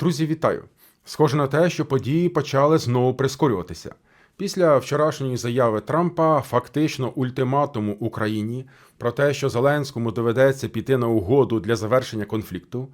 Друзі, вітаю! Схоже на те, що події почали знову прискорюватися. Після вчорашньої заяви Трампа, фактично ультиматуму Україні про те, що Зеленському доведеться піти на угоду для завершення конфлікту.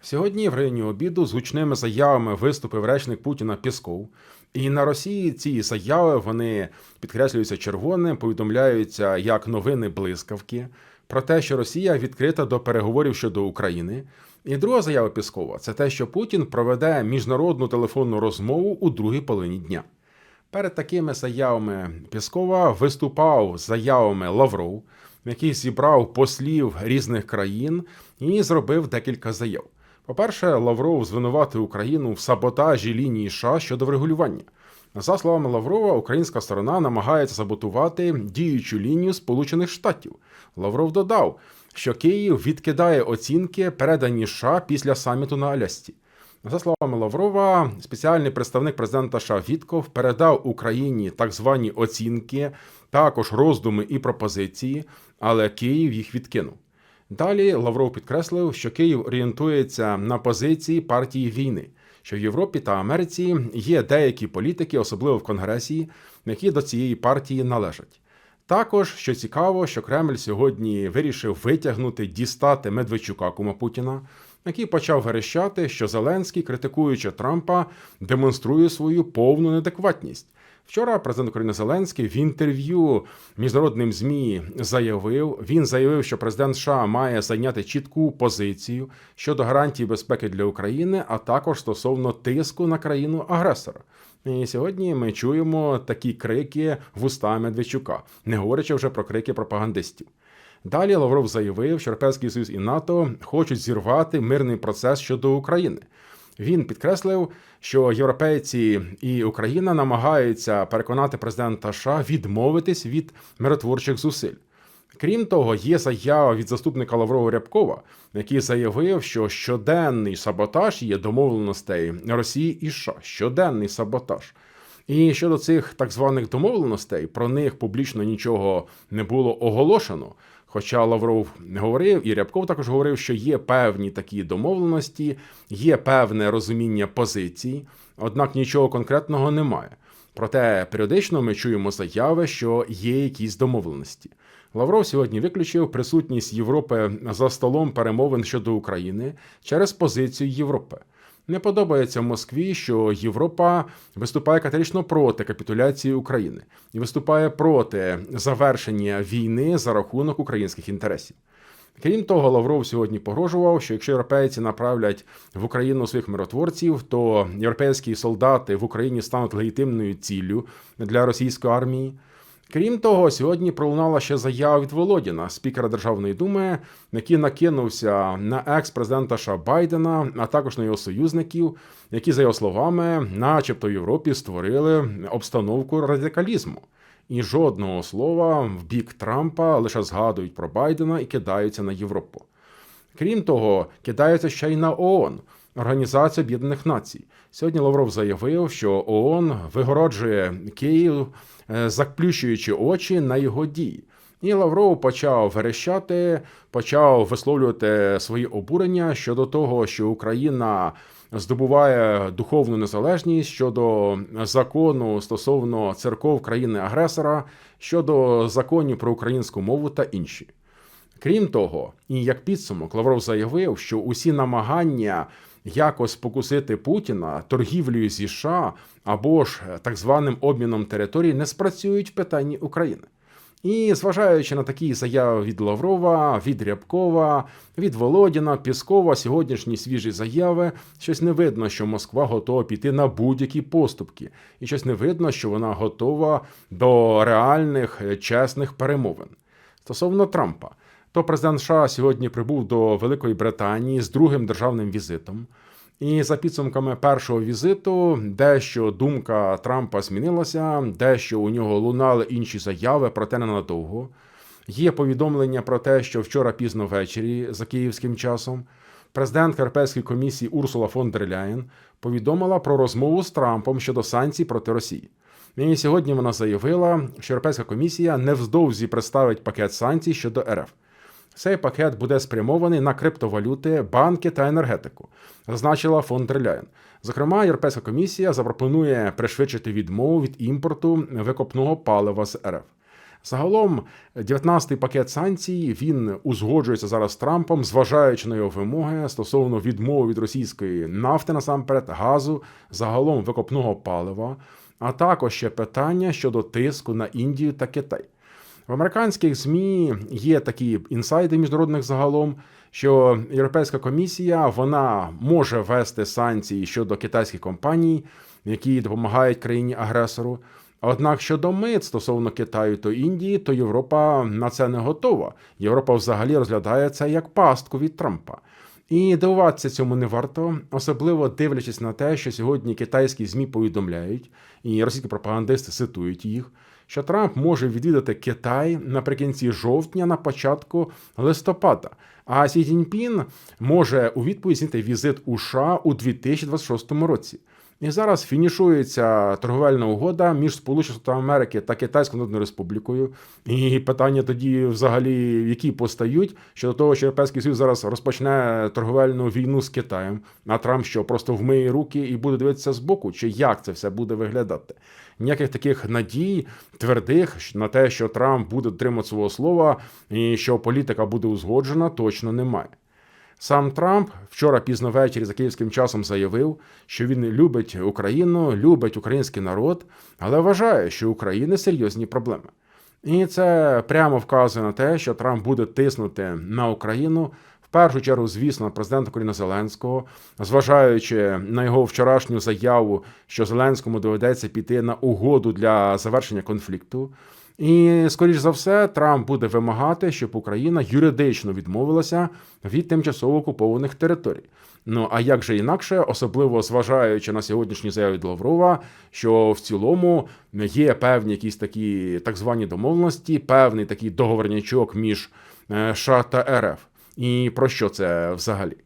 Сьогодні в районі обіду з гучними заявами виступив речник Путіна Пісков. І на Росії ці заяви вони підкреслюються червоним, повідомляються як новини блискавки про те, що Росія відкрита до переговорів щодо України. І друга заява Піскова це те, що Путін проведе міжнародну телефонну розмову у другій половині дня. Перед такими заявами Піскова виступав з заявами Лавров, який зібрав послів різних країн і зробив декілька заяв. По-перше, Лавров звинуватив Україну в саботажі лінії США щодо врегулювання. За словами Лаврова, українська сторона намагається саботувати діючу лінію Сполучених Штатів. Лавров додав, що Київ відкидає оцінки, передані США після саміту на Алясці. За словами Лаврова, спеціальний представник президента США Вітков передав Україні так звані оцінки, також роздуми і пропозиції, але Київ їх відкинув. Далі Лавров підкреслив, що Київ орієнтується на позиції партії війни, що в Європі та Америці є деякі політики, особливо в Конгресі, які до цієї партії належать. Також, що цікаво, що Кремль сьогодні вирішив витягнути дістати Медведчука кума Путіна, який почав верещати, що Зеленський, критикуючи Трампа, демонструє свою повну неадекватність. Вчора президент України Зеленський в інтерв'ю міжнародним змі заявив. Він заявив, що президент США має зайняти чітку позицію щодо гарантій безпеки для України, а також стосовно тиску на країну агресора. І сьогодні ми чуємо такі крики вуста Медведчука, не говорячи вже про крики пропагандистів. Далі Лавров заявив, що Європейський Союз і НАТО хочуть зірвати мирний процес щодо України. Він підкреслив, що європейці і Україна намагаються переконати президента США відмовитись від миротворчих зусиль. Крім того, є заява від заступника Лаврова Рябкова, який заявив, що щоденний саботаж є домовленостей Росії і США. Щоденний саботаж. І щодо цих так званих домовленостей, про них публічно нічого не було оголошено. Хоча Лавров говорив, і Рябков також говорив, що є певні такі домовленості, є певне розуміння позицій, однак нічого конкретного немає. Проте періодично ми чуємо заяви, що є якісь домовленості. Лавров сьогодні виключив присутність Європи за столом перемовин щодо України через позицію Європи. Не подобається Москві, що Європа виступає категорично проти капітуляції України і виступає проти завершення війни за рахунок українських інтересів. Крім того, Лавров сьогодні погрожував, що якщо європейці направлять в Україну своїх миротворців, то європейські солдати в Україні стануть легітимною ціллю для російської армії. Крім того, сьогодні пролунала ще заява від Володіна, спікера Державної думи, який накинувся на екс-президента США Байдена, а також на його союзників, які, за його словами, начебто в Європі створили обстановку радикалізму. І жодного слова в бік Трампа лише згадують про Байдена і кидаються на Європу. Крім того, кидаються ще й на ООН. Організація Об'єднаних Націй сьогодні Лавров заявив, що ООН вигороджує Київ, заплющуючи очі на його дії. І Лавров почав верещати, почав висловлювати свої обурення щодо того, що Україна здобуває духовну незалежність щодо закону стосовно церков країни-агресора, щодо законів про українську мову та інші. Крім того, і як підсумок, Лавров заявив, що усі намагання якось покусити Путіна торгівлею зі США або ж так званим обміном територій не спрацюють в питанні України. І зважаючи на такі заяви від Лаврова, від Рябкова, від Володіна, Піскова, сьогоднішні свіжі заяви, щось не видно, що Москва готова піти на будь-які поступки, і щось не видно, що вона готова до реальних чесних перемовин. Стосовно Трампа, то президент США сьогодні прибув до Великої Британії з другим державним візитом. І за підсумками першого візиту, дещо думка Трампа змінилася, дещо у нього лунали інші заяви, проте ненадовго. Є повідомлення про те, що вчора пізно ввечері за київським часом президент Європейської комісії Урсула фон дер Ляєн повідомила про розмову з Трампом щодо санкцій проти Росії. І сьогодні вона заявила, що Європейська комісія невздовзі представить пакет санкцій щодо РФ. Цей пакет буде спрямований на криптовалюти, банки та енергетику, зазначила фон дер Ляєн. Зокрема, Європейська комісія запропонує пришвидшити відмову від імпорту викопного палива з РФ. Загалом, 19-й пакет санкцій він узгоджується зараз з Трампом, зважаючи на його вимоги стосовно відмови від російської нафти, насамперед, газу, загалом викопного палива, а також ще питання щодо тиску на Індію та Китай. В американських ЗМІ є такі інсайди міжнародних загалом, що Європейська комісія вона може ввести санкції щодо китайських компаній, які допомагають країні агресору. Однак щодо мит стосовно Китаю та Індії, то Європа на це не готова. Європа взагалі розглядає це як пастку від Трампа. І дивуватися цьому не варто, особливо дивлячись на те, що сьогодні китайські змі повідомляють, і російські пропагандисти цитують їх, що Трамп може відвідати Китай наприкінці жовтня, на початку листопада. А Сі Цзіньпін може у відповідь зняти візит у США у 2026 році. І зараз фінішується торговельна угода між Сполученими Америки та Китайською Народною Республікою. І питання тоді, взагалі, які постають щодо того, що Європейський Союз зараз розпочне торговельну війну з Китаєм, а Трамп що просто вмиє руки і буде дивитися збоку, чи як це все буде виглядати? Ніяких таких надій твердих на те, що Трамп буде дотримати свого слова і що політика буде узгоджена, точно немає. Сам Трамп вчора пізно ввечері за київським часом заявив, що він любить Україну, любить український народ, але вважає, що у України серйозні проблеми. І це прямо вказує на те, що Трамп буде тиснути на Україну. В першу чергу, звісно, президента України Зеленського, зважаючи на його вчорашню заяву, що Зеленському доведеться піти на угоду для завершення конфлікту. І, скоріш за все, Трамп буде вимагати, щоб Україна юридично відмовилася від тимчасово окупованих територій. Ну а як же інакше, особливо зважаючи на сьогоднішні заяви Лаврова, що в цілому є певні якісь такі так звані домовленості, певний такий договорнячок між е, США та РФ. І про що це взагалі?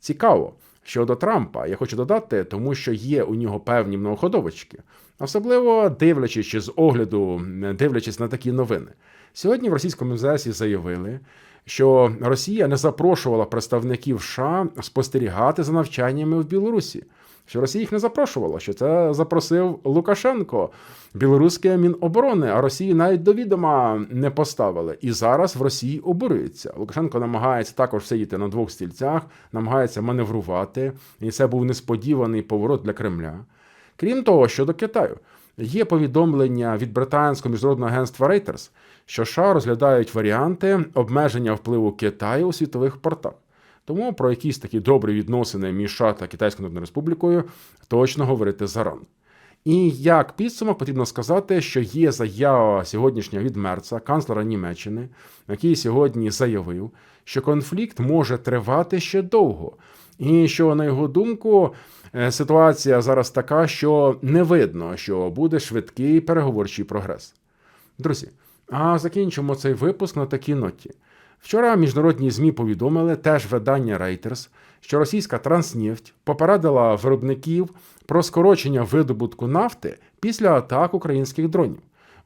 Цікаво. Щодо Трампа, я хочу додати, тому що є у нього певні многоходовочки, особливо дивлячись чи з огляду, дивлячись на такі новини. Сьогодні в російському МЗСі заявили, що Росія не запрошувала представників США спостерігати за навчаннями в Білорусі що Росія їх не запрошувала, що це запросив Лукашенко, білоруське міноборони, а Росії навіть до відома не поставили. І зараз в Росії обурюється. Лукашенко намагається також сидіти на двох стільцях, намагається маневрувати, і це був несподіваний поворот для Кремля. Крім того, щодо Китаю, є повідомлення від британського міжнародного агентства Reuters, що США розглядають варіанти обмеження впливу Китаю у світових портах. Тому про якісь такі добрі відносини між США та Китайською Народною Республікою точно говорити зарано. І як підсумок потрібно сказати, що є заява сьогоднішня від Мерца, канцлера Німеччини, який сьогодні заявив, що конфлікт може тривати ще довго, і що, на його думку, е, ситуація зараз така, що не видно, що буде швидкий переговорчий прогрес. Друзі, а закінчимо цей випуск на такій ноті. Вчора міжнародні ЗМІ повідомили теж видання Reuters, що російська Транснефть попередила виробників про скорочення видобутку нафти після атак українських дронів.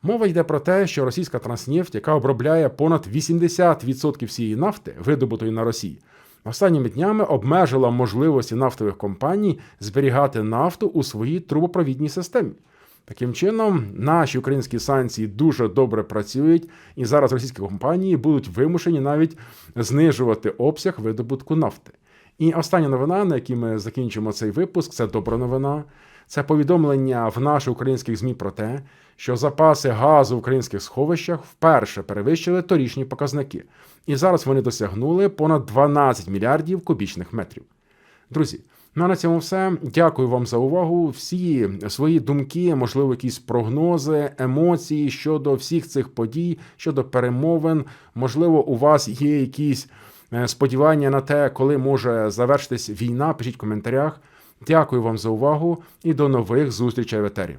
Мова йде про те, що російська Транснефть, яка обробляє понад 80% всієї нафти, видобутої на Росії, останніми днями обмежила можливості нафтових компаній зберігати нафту у своїй трубопровідній системі. Таким чином, наші українські санкції дуже добре працюють, і зараз російські компанії будуть вимушені навіть знижувати обсяг видобутку нафти. І остання новина, на якій ми закінчимо цей випуск, це добра новина. Це повідомлення в наших українських ЗМІ про те, що запаси газу в українських сховищах вперше перевищили торічні показники. І зараз вони досягнули понад 12 мільярдів кубічних метрів. Друзі. Ну а на цьому все. Дякую вам за увагу. Всі свої думки, можливо, якісь прогнози, емоції щодо всіх цих подій, щодо перемовин. Можливо, у вас є якісь е, сподівання на те, коли може завершитись війна. Пишіть в коментарях. Дякую вам за увагу і до нових зустрічей в етері.